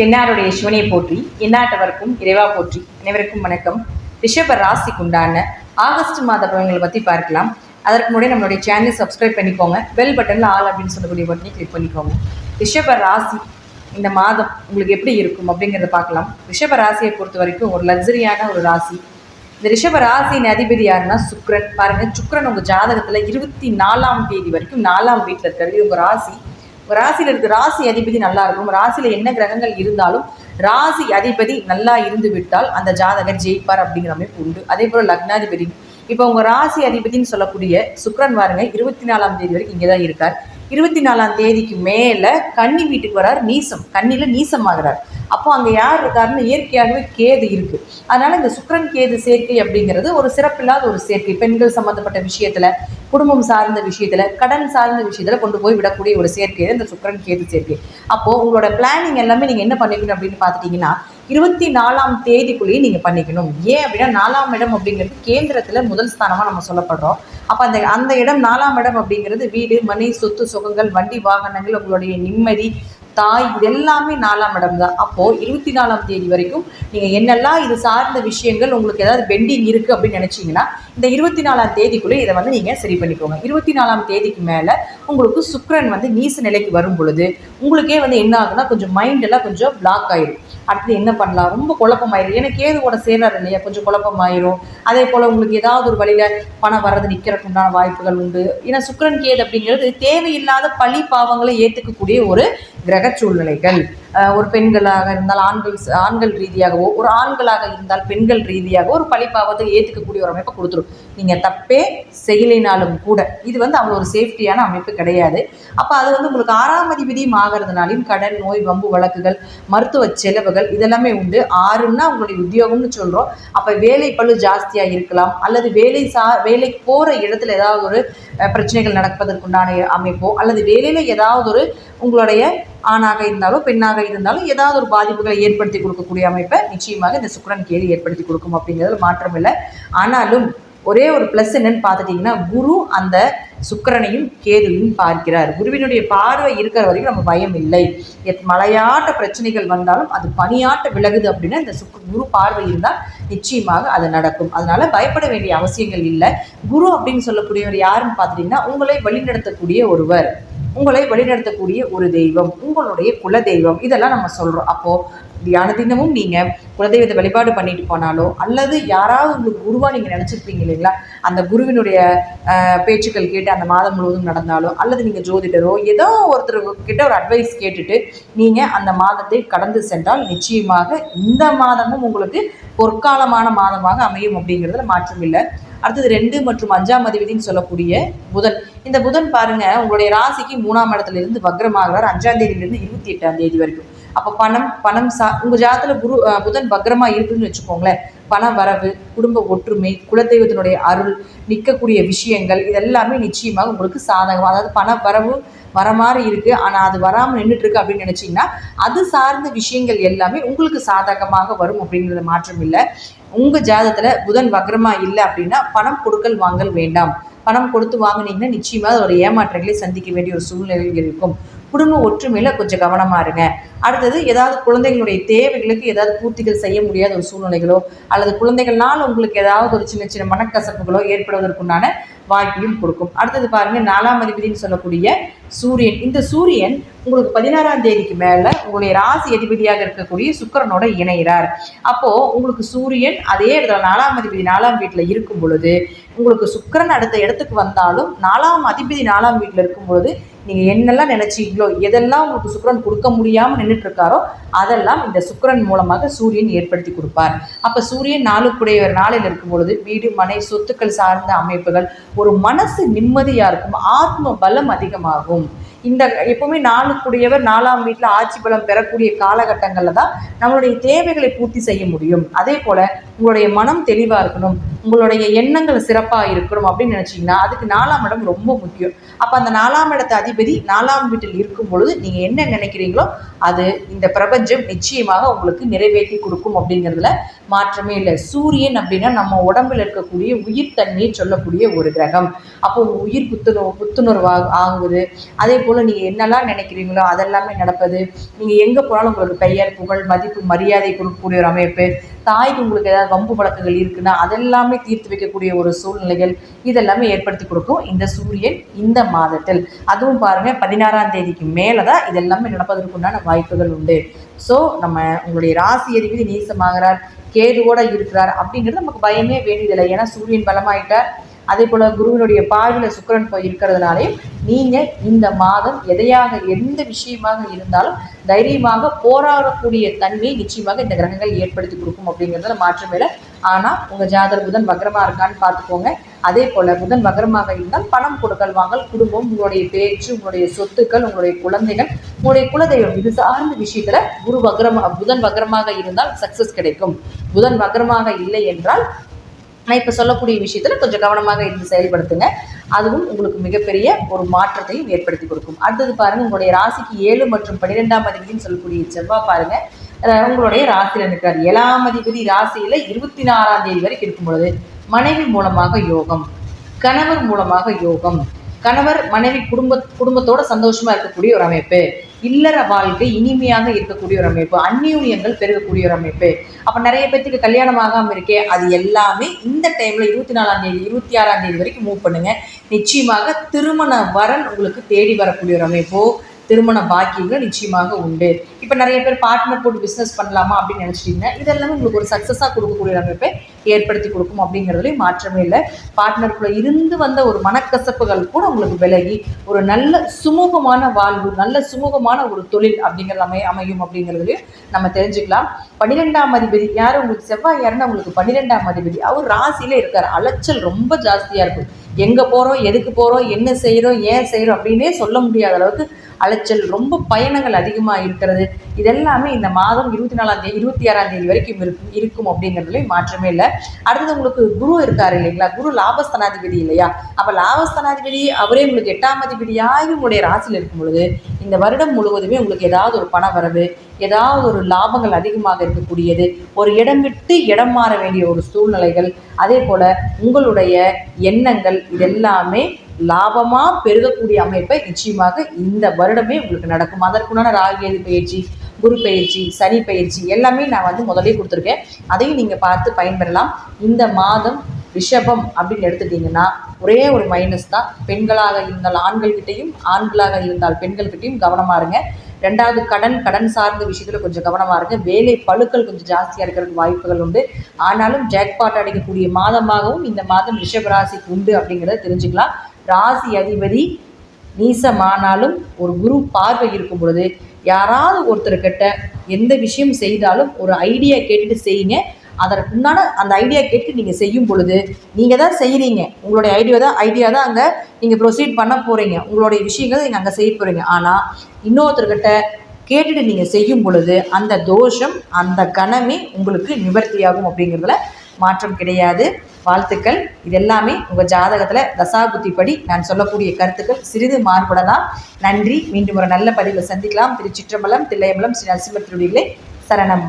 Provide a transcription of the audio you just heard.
தென்னாருடைய சிவனை போற்றி எந்நாட்டவருக்கும் இறைவா போற்றி. அனைவருக்கும் வணக்கம். ரிஷப ராசிக்கு உண்டான ஆகஸ்ட் மாத பலன்களை பற்றி பார்க்கலாம். அதற்கு முன்னாடி நம்மளுடைய சேனலை சப்ஸ்கிரைப் பண்ணிக்கோங்க. பெல் பட்டனில் ஆல் அப்படின்னு சொல்லக்கூடிய பட்டனை கிளிக் பண்ணிக்கோங்க. ரிஷப ராசி இந்த மாதம் உங்களுக்கு எப்படி இருக்கும் அப்படிங்கிறத பார்க்கலாம். ரிஷப ராசியை பொறுத்த வரைக்கும் ஒரு லக்ஸரியான ஒரு ராசி. இந்த ரிஷப ராசியின் அதிபதி யாருன்னா சுக்ரன் பாருங்க சுக்ரன் உங்கள் ஜாதகத்தில் இருபத்தி நாலாம் தேதி வரைக்கும் நாலாம் வீட்டில் இருக்கிறது உங்கள் ராசி. ராசியில இருக்க ராசி அதிபதி நல்லா இருக்கும். ராசியில் என்ன கிரகங்கள் இருந்தாலும் ராசி அதிபதி நல்லா இருந்து விட்டால் அந்த ஜாதகர் ஜெயிப்பார் அப்படிங்கிற அமைப்பு உண்டு. அதே போல லக்னாதிபதி. இப்போ உங்க ராசி அதிபதினு சொல்லக்கூடிய சுக்ரன் பாருங்க இருபத்தி நாலாம் தேதி வரைக்கும் இங்கே தான் இருக்கார். இருபத்தி நாலாம் தேதிக்கு மேலே கன்னி வீட்டுக்கு வரார் நீசம். கண்ணியில் நீசம் ஆகிறார் அப்போ அங்கே யார் இருக்காருன்னு இயற்கையாகவே கேது இருக்குது அதனால் இந்த சுக்ரன் கேது சேர்க்கை அப்படிங்கிறது ஒரு சிறப்பில்லாத ஒரு சேர்க்கை. பெண்கள் சம்மந்தப்பட்ட விஷயத்தில் குடும்பம் சார்ந்த விஷயத்தில் கடன் சார்ந்த விஷயத்தில் கொண்டு போய் விடக்கூடிய ஒரு சேர்க்கை இந்த சுக்ரன் கேது சேர்க்கை. அப்போது உங்களோட பிளானிங் எல்லாமே நீங்கள் என்ன பண்ணிக்கணும் அப்படின்னு பார்த்துட்டிங்கன்னா இருபத்தி நாலாம் தேதிக்குள்ளேயே நீங்கள் பண்ணிக்கணும். ஏன் அப்படின்னா நாலாம் இடம் அப்படிங்கிறது கேந்திரத்தில் முதல் ஸ்தானமாக நம்ம சொல்லப்படுறோம். அப்போ அந்த அந்த இடம் நாலாம் இடம் அப்படிங்கிறது வீடு மனை சொத்து சுகங்கள் வண்டி வாகனங்கள் உங்களுடைய நிம்மதி தாய் இது எல்லாமே நாலாம் இடம் தான். அப்போது இருபத்தி நாலாம் தேதி வரைக்கும் நீங்கள் என்னெல்லாம் இது சார்ந்த விஷயங்கள் உங்களுக்கு ஏதாவது பெண்டிங் இருக்குது அப்படின்னு நினச்சிங்கன்னா இந்த இருபத்தி நாலாம் தேதிக்குள்ளே இதை வந்து நீங்கள் சரி பண்ணிக்கோங்க. இருபத்தி நாலாம் தேதிக்கு மேலே உங்களுக்கு சுக்கரன் வந்து நீச நிலைக்கு வரும் பொழுது உங்களுக்கே வந்து என்ன ஆகுனா கொஞ்சம் மைண்டெல்லாம் கொஞ்சம் பிளாக் ஆயிடும் அடுத்து என்ன பண்ணலாம்? ரொம்ப குழப்பமாயிரும். ஏன்னா கேதுவோட சேர்றாரு இல்லையா? கொஞ்சம் குழப்பமாயிரும். அதே போல் உங்களுக்கு ஏதாவது ஒரு வழியில் பணம் வர்றது நிற்கிறதுக்கு உண்டான வாய்ப்புகள் உண்டு. ஏன்னா சுக்கரன் கேது அப்படிங்கிறது தேவையில்லாத பழி பாவங்களை ஏற்றுக்கக்கூடிய ஒரு கிரக சூழ்நிலைகள். ஒரு பெண்களாக இருந்தால் ஆண்கள் ஆண்கள் ரீதியாகவோ ஒரு ஆண்களாக இருந்தால் பெண்கள் ரீதியாகவோ ஒரு பழிப்பாவத்தை ஏற்றுக்கக்கூடிய ஒரு அமைப்பை கொடுத்துரும். நீங்கள் தப்பே செய்யலைனாலும் கூட இது வந்து அவ்வளோ ஒரு சேஃப்டியான அமைப்பு கிடையாது. அப்போ அது வந்து உங்களுக்கு ஆறாம் அதிபதியும் ஆகிறதுனாலையும் கடன் நோய் வம்பு வழக்குகள் மருத்துவ செலவுகள் இதெல்லாமே உண்டு. ஆறுன்னா உங்களுடைய உத்தியோகம்னு சொல்கிறோம் அப்போ வேலை பளு ஜாஸ்தியாக இருக்கலாம் அல்லது வேலை சா வேலைக்கு போகிற இடத்துல ஏதாவது ஒரு பிரச்சனைகள் நடப்பதற்குண்டான அமைப்போ அல்லது வேலையில் ஏதாவது ஒரு உங்களுடைய ஆணாக இருந்தாலும் பெண்ணாக இருந்தாலும் ஏதாவது ஒரு பாதிப்புகளை ஏற்படுத்தி கொடுக்கக்கூடிய அமைப்பை நிச்சயமாக இந்த சுக்கிரன் கேது ஏற்படுத்தி கொடுக்கும் அப்படிங்கிறதுல மாற்றம் இல்லை ஆனாலும் ஒரே ஒரு ப்ளஸ் என்னன்னு பார்த்துட்டிங்கன்னா குரு அந்த சுக்கிரனையும் கேதுவையும் பார்க்கிறார். குருவினுடைய பார்வை இருக்கிற வரைக்கும் நம்ம பயம் இல்லை. எத் மலையாட்ட பிரச்சனைகள் வந்தாலும் அது பணியாட்ட விலகுது அப்படின்னா இந்த சுக் குரு பார்வை இருந்தால் நிச்சயமாக அது நடக்கும். அதனால பயப்பட வேண்டிய அவசியங்கள் இல்லை. குரு அப்படின்னு சொல்லக்கூடியவர் யாருன்னு பார்த்துட்டிங்கன்னா உங்களை வழிநடத்தக்கூடிய ஒருவர். உங்களை வழிநடத்தக்கூடிய ஒரு தெய்வம். உங்களுடைய குல தெய்வம் இதெல்லாம் நம்ம சொல்கிறோம் அப்போது தியான தினமும் நீங்கள் குலதெய்வத்தை வழிபாடு பண்ணிட்டு போனாலோ அல்லது யாராவது உங்களுக்கு குருவாக நீங்கள் நினச்சிருப்பீங்க இல்லைங்களா? அந்த குருவினுடைய பேச்சுக்கள் கேட்டு அந்த மாதம் முழுவதும் நடந்தாலோ அல்லது நீங்கள் ஜோதிடரோ ஏதோ ஒருத்தர் கிட்ட ஒரு அட்வைஸ் கேட்டுட்டு நீங்கள் அந்த மாதத்தை கடந்து சென்றால் நிச்சயமாக இந்த மாதமும் உங்களுக்கு பொற்காலமான மாதமாக அமையும் அப்படிங்கிறதுல மாற்றம் இல்லை. அடுத்தது ரெண்டு மற்றும் அஞ்சாம் அதிபதினு சொல்லக்கூடிய புதன். இந்த புதன் பாருங்க உங்களுடைய ராசிக்கு மூணாம் இடத்துல இருந்து வக்ரமாகிறார். அஞ்சாம் தேதியிலிருந்து இருபத்தி எட்டாம் தேதி வரைக்கும். அப்போ பணம் பணம் சா உங்க ஜாதத்துல குரு புதன் பக்ரமா இருக்குன்னு வச்சுக்கோங்களேன். பண வரவு குடும்ப ஒற்றுமை குலதெய்வத்தினுடைய அருள் நிற்கக்கூடிய விஷயங்கள் இதெல்லாமே நிச்சயமாக உங்களுக்கு சாதகம். அதாவது பண வரவு வர மாதிரி இருக்கு. ஆனா அது வராமல் நின்றுட்டு இருக்கு அப்படின்னு நினைச்சீங்கன்னா அது சார்ந்த விஷயங்கள் எல்லாமே உங்களுக்கு சாதகமாக வரும் அப்படிங்கிறது மாற்றம் இல்லை. உங்கள் ஜாதகத்தில் புதன் வக்ரமாக இல்லை அப்படின்னா பணம் கொடுக்கல் வாங்கல் வேண்டாம். பணம் கொடுத்து வாங்கினீங்கன்னா நிச்சயமாக ஒரு ஏமாற்றங்களை சந்திக்க வேண்டிய ஒரு சூழ்நிலைகள் இருக்கும். குடும்ப ஒற்றுமையில் கொஞ்சம் கவனமா இருங்க. அடுத்தது ஏதாவது குழந்தைகளுடைய தேவைகளுக்கு ஏதாவது பூர்த்திகள் செய்ய முடியாத ஒரு சூழ்நிலைகளோ அல்லது குழந்தைகள்னால உங்களுக்கு ஏதாவது ஒரு சின்ன சின்ன மனக்கசப்புகளோ ஏற்படுவதற்குண்டான வாய்ப்பையும் கொடுக்கும். அடுத்தது பாருங்கள் நாலாம் அதிபதினு சொல்லக்கூடிய சூரியன். இந்த சூரியன் உங்களுக்கு பதினாறாம் தேதிக்கு மேல உங்களுடைய ராசி அதிபதியாக இருக்கக்கூடிய சுக்கிரனோட இணைகிறார். அப்போ உங்களுக்கு சூரியன் அதே இடத்துல நாலாம் அதிபதி நாலாம் வீட்டுல இருக்கும் பொழுது உங்களுக்கு சுக்கிரன் அடுத்த இடத்துக்கு வந்தாலும் நாலாம் அதிபதி நாலாம் வீட்டுல இருக்கும் பொழுது நீங்க என்னெல்லாம் நினைச்சீங்களோ எதெல்லாம் உங்களுக்கு சுக்கரன் கொடுக்க முடியாம நின்றுட்டு இருக்காரோ அதெல்லாம் இந்த சுக்கரன் மூலமாக சூரியன் ஏற்படுத்தி கொடுப்பார். அப்ப சூரியன் நாளுக்குடைய ஒரு நாளில் இருக்கும் பொழுது வீடு மனை சொத்துக்கள் சார்ந்த அமைப்புகள் ஒரு மனசு நிம்மதியா இருக்கும் ஆத்ம பலம் அதிகமாகும். இந்த எப்பவுமே நாளுக்குடையவர் நாலாம் வீட்டில் ஆட்சி பலம் பெறக்கூடிய காலகட்டங்களில் தான் நம்மளுடைய தேவைகளை பூர்த்தி செய்ய முடியும். அதே போல் உங்களுடைய மனம் தெளிவாக இருக்கணும். உங்களுடைய எண்ணங்கள் சிறப்பாக இருக்கணும் அப்படின்னு நினச்சிங்கன்னா அதுக்கு நாலாம் இடம் ரொம்ப முக்கியம். அப்போ அந்த நாலாம் இடத்த அதிபதி நாலாம் வீட்டில் இருக்கும் பொழுது நீங்கள் என்ன நினைக்கிறீங்களோ அது இந்த பிரபஞ்சம் நிச்சயமாக உங்களுக்கு நிறைவேற்றி கொடுக்கும் அப்படிங்கிறதுல மாற்றமே இல்லை. சூரியன் அப்படின்னா நம்ம உடம்பில் இருக்கக்கூடிய உயிர் தன்மையை சொல்லக்கூடிய ஒரு கிரகம். அப்போ உங்கள் உயிர் புத்துணர்வு புத்துணர்வு ஆகுது. அதே போல் நீங்கள் என்னெல்லாம் நினைக்கிறீங்களோ அதெல்லாமே நடப்பது. நீங்கள் எங்கே போனாலும் உங்களுக்கு பெயர் புகழ் மதிப்பு மரியாதை கொடுக்கக்கூடிய ஒரு அமைப்பு. தாய்க்கு உங்களுக்கு ஏதாவது வம்பு வழக்குகள் இருக்குன்னா அதெல்லாமே தீர்த்து வைக்கக்கூடிய ஒரு சூழ்நிலைகள் இதெல்லாமே ஏற்படுத்தி கொடுக்கும் இந்த சூரியன் இந்த மாதத்தில். அதுவும் பாருங்க பதினாறாம் தேதிக்கு மேலே தான் இதெல்லாமே நடப்பதற்குண்டான வாய்ப்புகள் உண்டு. ஸோ நம்ம உங்களுடைய ராசி அதிபதி நீசமாகிறார் கேதுவோட இருக்கிறார் அப்படிங்கிறது நமக்கு பயமே வேண்டியதில்லை. ஏன்னா சூரியன் பலமாயிட்டார். அதே போல் குருவினுடைய பார்வையில் சுக்கரன் போய் இருக்கிறதுனாலையும் நீங்கள் இந்த மாதம் எதையாக எந்த விஷயமாக இருந்தாலும் தைரியமாக போராடக்கூடிய தன்மையை நிச்சயமாக இந்த கிரகங்கள் ஏற்படுத்தி கொடுக்கும் அப்படிங்கிறதுல மாற்றம் இல்லை. ஆனால் உங்கள் ஜாதர் புதன் வக்ரமாக இருக்கான்னு பார்த்துக்கோங்க. அதே போல் புதன் வக்ரமாக இருந்தால் பணம் கொடுக்கல் வாங்கல் குடும்பம் உங்களுடைய பேச்சு உங்களுடைய சொத்துக்கள் உங்களுடைய குழந்தைகள் உங்களுடைய குலதெய்வம் இது சார்ந்த விஷயத்தில் குரு வக்ரம் புதன் வக்கரமாக இருந்தால் சக்ஸஸ் கிடைக்கும். புதன் வக்ரமாக இல்லை என்றால் நான் இப்போ சொல்லக்கூடிய விஷயத்தில் கொஞ்சம் கவனமாக இருந்து செயல்படுத்துங்க. அதுவும் உங்களுக்கு மிகப்பெரிய ஒரு மாற்றத்தையும் ஏற்படுத்தி கொடுக்கும். அடுத்தது பாருங்கள் உங்களுடைய ராசிக்கு ஏழு மற்றும் பன்னிரெண்டாம் அதிபதினு சொல்லக்கூடிய செவ்வாய் பாருங்கள் உங்களுடைய ராசியில் இருக்கிறார் ஏழாம் அதிபதி ராசியில் இருபத்தி நாலாம் தேதி வரைக்கும் இருக்கும் பொழுது மனைவி மூலமாக யோகம் கணவர் மூலமாக யோகம். கணவர் மனைவி குடும்ப குடும்பத்தோட சந்தோஷமா இருக்கக்கூடிய ஒரு அமைப்பு. இல்லற வாழ்க்கை இனிமையாக இருக்கக்கூடிய ஒரு அமைப்பு அந்நியூனியங்கள் பெருகக்கூடிய ஒரு அமைப்பு. அப்ப நிறைய பேத்துக்கு கல்யாணம் ஆகாம இருக்கே அது எல்லாமே இந்த டைம்ல இருபத்தி நாலாம் தேதி இருபத்தி ஆறாம் தேதி வரைக்கும் மூவ் பண்ணுங்க. நிச்சயமாக திருமண வரன் உங்களுக்கு தேடி வரக்கூடிய ஒரு அமைப்போ. திருமண பாக்கியங்கள் நிச்சயமாக உண்டு. இப்போ நிறைய பேர் பார்ட்னர் போட்டு பிஸ்னஸ் பண்ணலாமா அப்படின்னு நினச்சிட்டிங்கன்னா இதெல்லாமே உங்களுக்கு ஒரு சக்ஸஸாக கொடுக்கக்கூடிய அமைப்பை ஏற்படுத்தி கொடுக்கும் அப்படிங்கிறதுலையும் மாற்றமே இல்லை. பார்ட்னருக்குள்ள இருந்து வந்த ஒரு மனக்கசப்புகள் கூட உங்களுக்கு விலகி ஒரு நல்ல சுமூகமான வாழ்வு நல்ல சுமூகமான ஒரு தொழில் அப்படிங்கிறது அமை அமையும் அப்படிங்கிறதுலையும் நம்ம தெரிஞ்சுக்கலாம். பன்னிரெண்டாம் அதிபதி யார்? உங்களுக்கு செவ்வாய் யாருன்னா உங்களுக்கு பன்னிரெண்டாம் அதிபதி. அவர் ராசியில இருக்கார். அலைச்சல் ரொம்ப ஜாஸ்தியாக இருக்கும். எங்கே போகிறோம் எதுக்கு போகிறோம் என்ன செய்கிறோம் ஏன் செய்கிறோம் அப்படின்னே சொல்ல முடியாத அளவுக்கு அலைச்சல் ரொம்ப பயணங்கள் அதிகமாக இருக்கிறது. இதெல்லாமே இந்த மாதம் இருபத்தி நாலாம் தேதி இருபத்தி ஆறாம் தேதி வரைக்கும் இருக்கும் இருக்கும் அப்படிங்கிறதுலையும் மாற்றமே இல்லை. அடுத்தது உங்களுக்கு குரு இருக்காரு இல்லைங்களா? குரு லாபஸ்தனாதிபதி இல்லையா? அப்போ லாபஸ்தனாதிபதி அவரே உங்களுக்கு எட்டாம் அதிபதியாகி உங்களுடைய ராசியில் இருக்கும் பொழுது இந்த வருடம் முழுவதுமே உங்களுக்கு ஏதாவது ஒரு பண வரவு ஏதாவது ஒரு லாபங்கள் அதிகமாக இருக்கக்கூடியது ஒரு இடம் விட்டு இடம் மாற வேண்டிய ஒரு சூழ்நிலைகள் அதே போல் உங்களுடைய எண்ணங்கள் இதெல்லாமே லாபமாக பெருகக்கூடிய அமைப்பை நிச்சயமாக இந்த வருடமே உங்களுக்கு நடக்கும். அதற்குண்டான ராகியது பயிற்சி குரு பயிற்சி சனி பயிற்சி எல்லாமே நான் வந்து முதலே கொடுத்துருக்கேன். அதையும் நீங்கள் பார்த்து பயன்பெறலாம். இந்த மாதம் ரிஷபம் அப்படின்னு எடுத்துட்டிங்கன்னா ஒரே ஒரு மைனஸ் தான். பெண்களாக இருந்தால் ஆண்கள்கிட்டையும் ஆண்களாக இருந்தால் பெண்கள்கிட்டையும் கவனமாக இருங்க. ரெண்டாவது கடன் கடன் சார்ந்த விஷயத்தில் கொஞ்சம் கவனமாக இருங்க. வேலை பழுக்கள் கொஞ்சம் ஜாஸ்தியாக இருக்கிறதுக்கு வாய்ப்புகள் உண்டு. ஆனாலும் ஜாக்பாட் அடிக்கக்கூடிய மாதமாகவும் இந்த மாதம் ரிஷபராசிக்கு உண்டு அப்படிங்கிறத தெரிஞ்சுக்கலாம். ராசி அதிபதி நீசமானாலும் ஒரு குரு பார்வை இருக்கும் பொழுது யாராவது ஒருத்தர்கிட்ட எந்த விஷயம் செய்தாலும் ஒரு ஐடியா கேட்டுட்டு செய்யுங்க. அதற்குண்டான அந்த ஐடியா கேட்டு நீங்கள் செய்யும் பொழுது நீங்கள் தான் செய்கிறீங்க உங்களுடைய ஐடியா தான் ஐடியா தான் அங்கே நீங்கள் ப்ரொசீட் பண்ண போகிறீங்க உங்களுடைய விஷயங்களை நீங்கள் அங்கே செய்ய போகிறீங்க ஆனால் இன்னொருத்தர்கிட்ட கேட்டுட்டு நீங்கள் செய்யும் பொழுது அந்த தோஷம் அந்த கணமே உங்களுக்கு நிவர்த்தியாகும் அப்படிங்கிறதுல மாற்றம் கிடையாது. வாழ்த்துக்கள். இதெல்லாமே உங்கள் ஜாதகத்தில் தசாபுத்திப்படி நான் சொல்லக்கூடிய கருத்துக்கள் சிறிது மாறுபடலாம். நன்றி. மீண்டும் ஒரு நல்ல பதிவில் சந்திக்கலாம். திருச்சிற்றம்பலம் தில்லையம்பலம் ஸ்ரீ நரசிம்ம சரணம்.